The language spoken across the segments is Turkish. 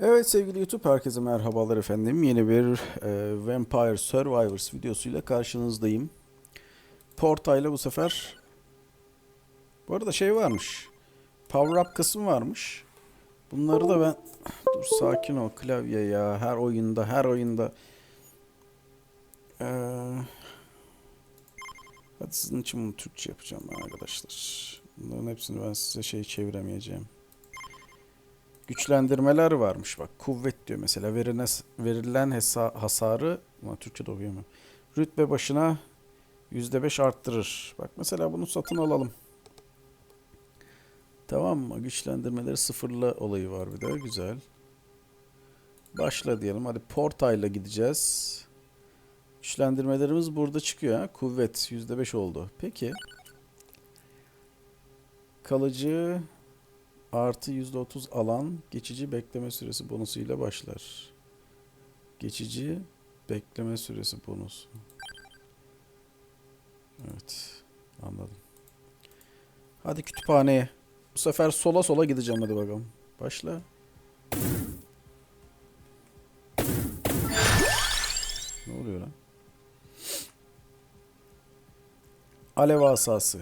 Evet sevgili YouTube herkese merhabalar efendim. Yeni bir e, Vampire Survivors videosuyla karşınızdayım. Porta ile bu sefer bu arada şey varmış. Power up kısmı varmış. Bunları da ben dur sakin ol klavye ya her oyunda her oyunda Ee, hadi sizin için bunu Türkçe yapacağım arkadaşlar. Bunların hepsini ben size şey çeviremeyeceğim. Güçlendirmeler varmış bak. Kuvvet diyor mesela. Verilen, verilen hesa- hasarı ama Türkçe'de okuyamıyorum. Rütbe başına %5 arttırır. Bak mesela bunu satın alalım. Tamam mı? Güçlendirmeleri sıfırla olayı var bir de. Güzel. Başla diyelim. Hadi portayla gideceğiz. Güçlendirmelerimiz burada çıkıyor. Ha? Kuvvet %5 oldu. Peki. Kalıcı Artı %30 alan geçici bekleme süresi bonusuyla başlar. Geçici bekleme süresi bonusu. Evet. Anladım. Hadi kütüphaneye. Bu sefer sola sola gideceğim hadi bakalım. Başla. Ne oluyor lan? Alev asası.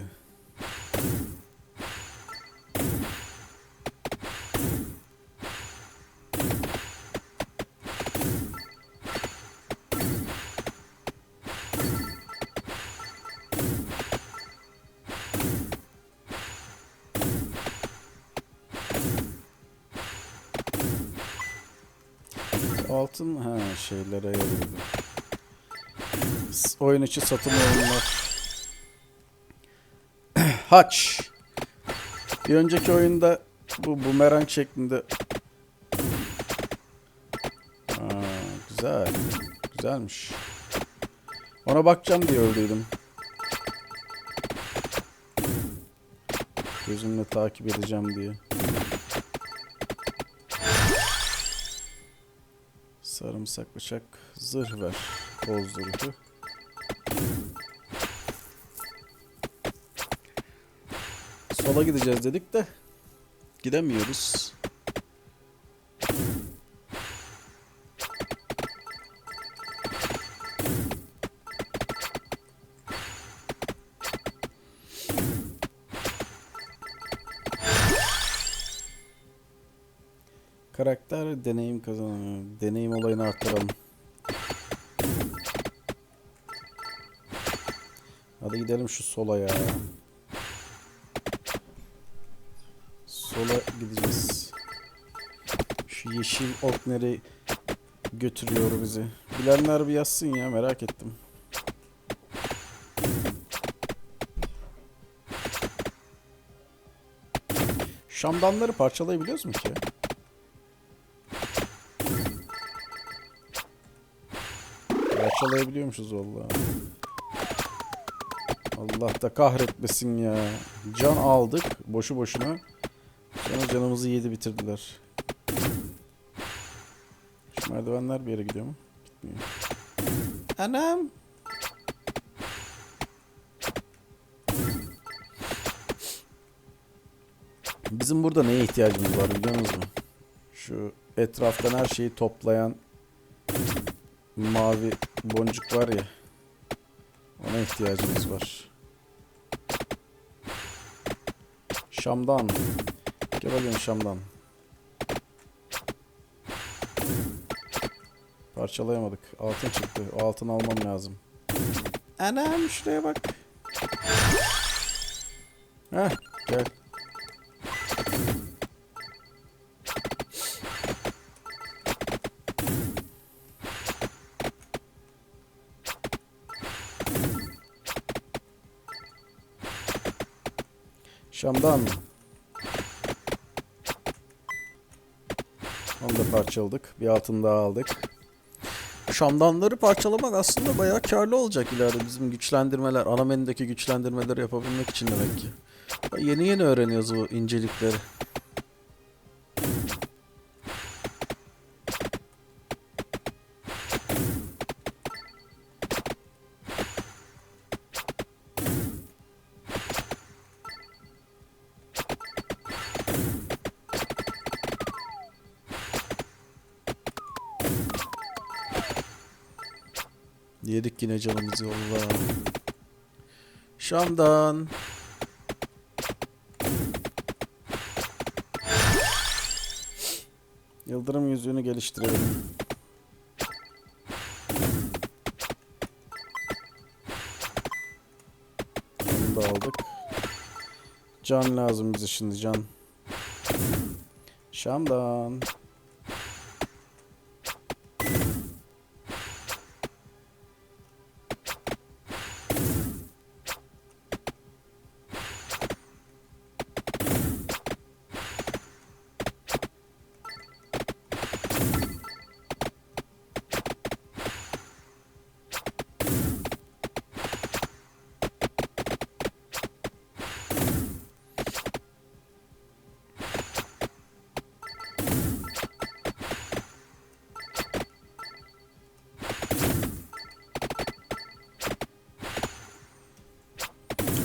Altın ha şeylere yarıyordu. Oyun içi satın oyunlar. Haç. Bir önceki oyunda bu bumerang şeklinde. Aa, güzel. Güzelmiş. Ona bakacağım diye öldüydüm. Gözümle takip edeceğim diye. Sarımsak bıçak zırh ver. Zırhı. Sola gideceğiz dedik de gidemiyoruz. Karakter deneyim kazanıyor. Deneyim olayını arttıralım. Hadi gidelim şu sola ya. Sola gideceğiz. Şu yeşil ok nereye götürüyor bizi? Bilenler bir yazsın ya merak ettim. Şamdanları parçalayabiliyoruz mu ki? Parçalayabiliyormuşuz vallahi. Allah da kahretmesin ya. Can aldık boşu boşuna. Sonra canımızı yedi bitirdiler. Şu merdivenler bir yere gidiyor mu? Gitmiyor. Anam. Bizim burada neye ihtiyacımız var biliyor musunuz? Şu etraftan her şeyi toplayan mavi boncuk var ya. Ona ihtiyacımız var. Şam'dan. Gel bakayım Şam'dan. Parçalayamadık. Altın çıktı. O altın almam lazım. Anam şuraya bak. Heh gel. Şam'dan. Onu da parçaladık. Bir altın daha aldık. Şamdanları parçalamak aslında bayağı karlı olacak ileride bizim güçlendirmeler, ana menüdeki güçlendirmeleri yapabilmek için demek ki. Yeni yeni öğreniyoruz bu incelikleri. Yedik yine canımızı Allah. Şam'dan. Yıldırım yüzüğünü geliştirelim. Bunu da aldık. Can lazım bize şimdi can. Şam'dan.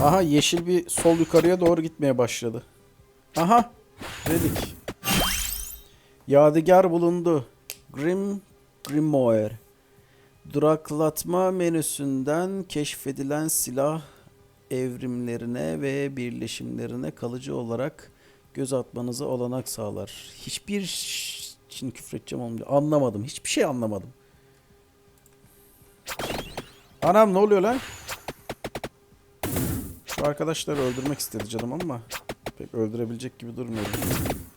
Aha yeşil bir sol yukarıya doğru gitmeye başladı. Aha dedik. Yadigar bulundu. Grim Grimoire. Duraklatma menüsünden keşfedilen silah evrimlerine ve birleşimlerine kalıcı olarak göz atmanıza olanak sağlar. Hiçbir şimdi küfredeceğim onu anlamadım. Hiçbir şey anlamadım. Anam ne oluyor lan? Şu arkadaşları öldürmek istedi canım ama pek öldürebilecek gibi durmuyorum.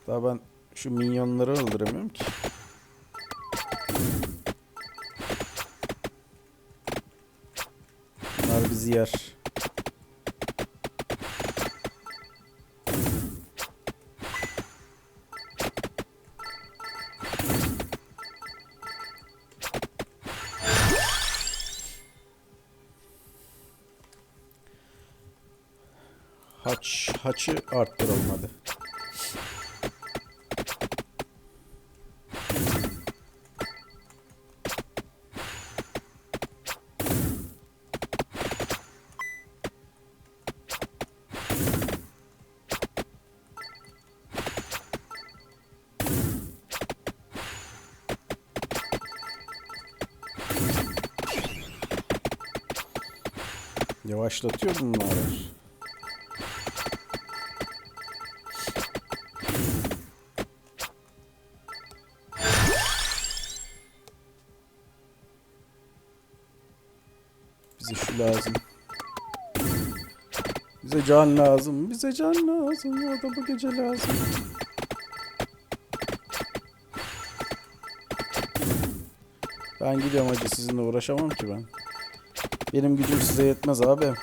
Daha ben şu minyonları öldüremiyorum ki. Bunlar bizi yer. Haçı arttıralım hadi. Yavaşlatıyor bunlar. Bize şu lazım. Bize can lazım. Bize can lazım. O da bu gece lazım. Ben gidiyorum hacı sizinle uğraşamam ki ben. Benim gücüm size yetmez abi.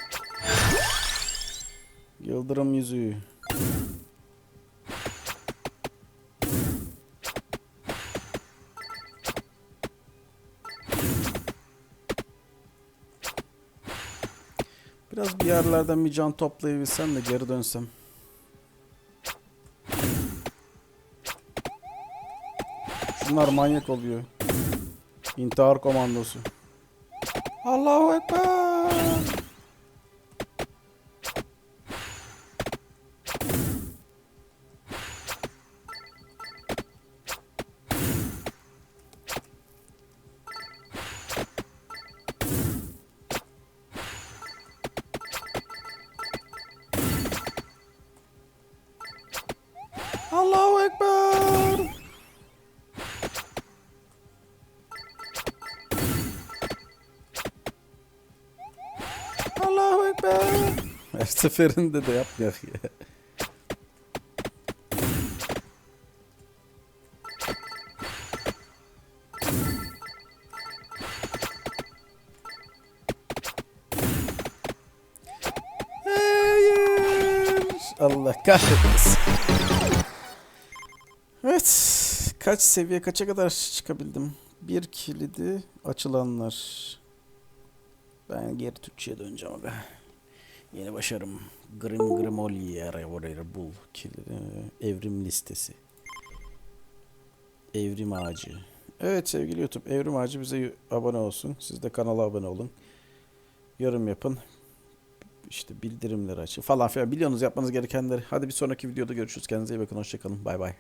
Yıldırım yüzüğü. Yerlerden bir can toplayabilsem de geri dönsem. Şunlar manyak oluyor. İntihar komandosu. Allahu Ekber. Allahu Ekber. Her seferinde de yapmayak ya. Allah kahretmesin. Evet. Kaç seviye kaça kadar çıkabildim? Bir kilidi açılanlar. Ben geri Türkçe'ye döneceğim abi. Yeni başarım. Grim Grimolier bul. Kilidi, evrim listesi. Evrim ağacı. Evet sevgili YouTube Evrim Ağacı bize abone olsun. Siz de kanala abone olun. Yorum yapın. İşte bildirimleri açın falan filan. Biliyorsunuz yapmanız gerekenleri. Hadi bir sonraki videoda görüşürüz. Kendinize iyi bakın. Hoşçakalın. Bay bay.